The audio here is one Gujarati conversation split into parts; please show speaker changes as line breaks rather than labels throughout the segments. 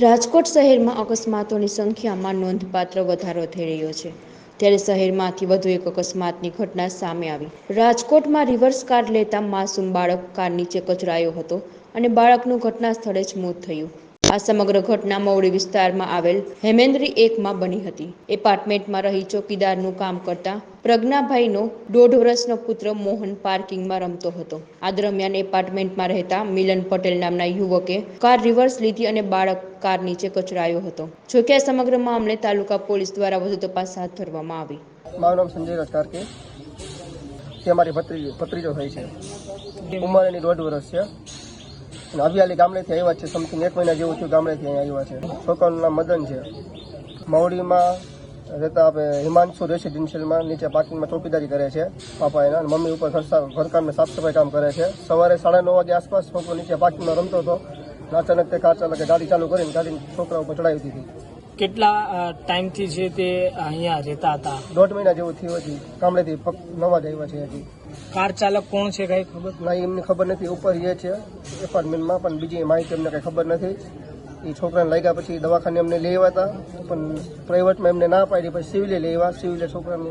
રાજકોટ શહેરમાં અકસ્માતોની સંખ્યામાં નોંધપાત્ર વધારો થઈ રહ્યો છે. ત્યારે શહેરમાંથી વધુ એક અકસ્માતની ઘટના સામે આવી. રાજકોટમાં રિવર્સ કાર લેતા માસૂમ બાળક કાર નીચે કચરાયો હતો અને બાળકનું ઘટના સ્થળે જ મોત થયું. આ સમગ્ર ઘટના મવડી વિસ્તારમાં આવેલ હેમેન્દ્રી એકમાં બની હતી. એપાર્ટમેન્ટમાં રહી ચોકીદારનું કામ કરતા પ્રજ્ઞાભાઈનો દોઢ વર્ષનો પુત્ર મોહન પાર્કિંગમાં રમતો હતો. આ દરમિયાન એપાર્ટમેન્ટમાં રહેતા મિલન પટેલ નામના યુવકે કાર રિવર્સ લીધી અને બાળક કાર નીચે કચરાયો હતો. જોકે આ સમગ્ર મામલે તાલુકા પોલીસ દ્વારા વધુ તપાસ હાથ ધરવામાં આવી.
મારું નામ સંજય રાજ કાર્કે તે અમારી ભત્રીજો ભત્રીજો થાય છે. ઉંમર એની દોઢ વર્ષ છે. અને અવિયાલી ગામડેથી આવ્યા છે સમથિંગ એક મહિના જેવું થયું, ગામડેથી અહીંયા આવ્યા છે. છોકરાનું નામ મદન છે. માવડીમાં રહેતા આપણે હિમાંશુ રેસિડેન્શિયલમાં નીચે પાર્કિંગમાં ચોકીદારી કરે છે, પાપા એના મમ્મી ઉપર ઘર સાફ સફાઈ કામ કરે છે. સવારે સાડા નવ વાગે આસપાસ છોકરો નીચે પાર્કિંગમાં રમતો હતો અચાનક તે કાર ચાલકે ગાડી ચાલુ કરીને ગાડી છોકરા ઉપર ચડાવી દીધી.
કેટલા ટાઈમથી છે તે અહીંયા રહેતા હતા?
દોઢ મહિના જેવું થયું હતી ગામડેથી નવા જ આવ્યા છે હજી.
કાર ચાલક કોણ છે કઈ ખબર?
ના એમને ખબર નથી. ઉપર એ છે એપાર્ટમેન્ટમાં પણ બીજી માહિતી અમને કંઈ ખબર નથી. એ છોકરાને લઈ ગયા પછી દવાખાને અમને લઈ આવ્યા હતા પણ પ્રાઇવેટમાં એમને ના પાડી. પછી સિવિલે લઈ આવ્યા. સિવિલે છોકરાને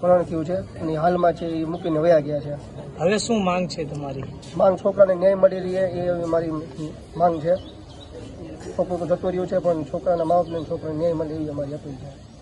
મરણ થયું છે અને હાલમાં છે એ મૂકીને વયા ગયા છે.
હવે શું માંગ છે તમારી?
માંગ છોકરાને ન્યાય મળી રહે એ મારી માંગ છે. તો જતું રહ્યું છે, પણ છોકરાના મા બાપને છોકરાને ન્યાય મળે એવી અમારી અપીલ છે.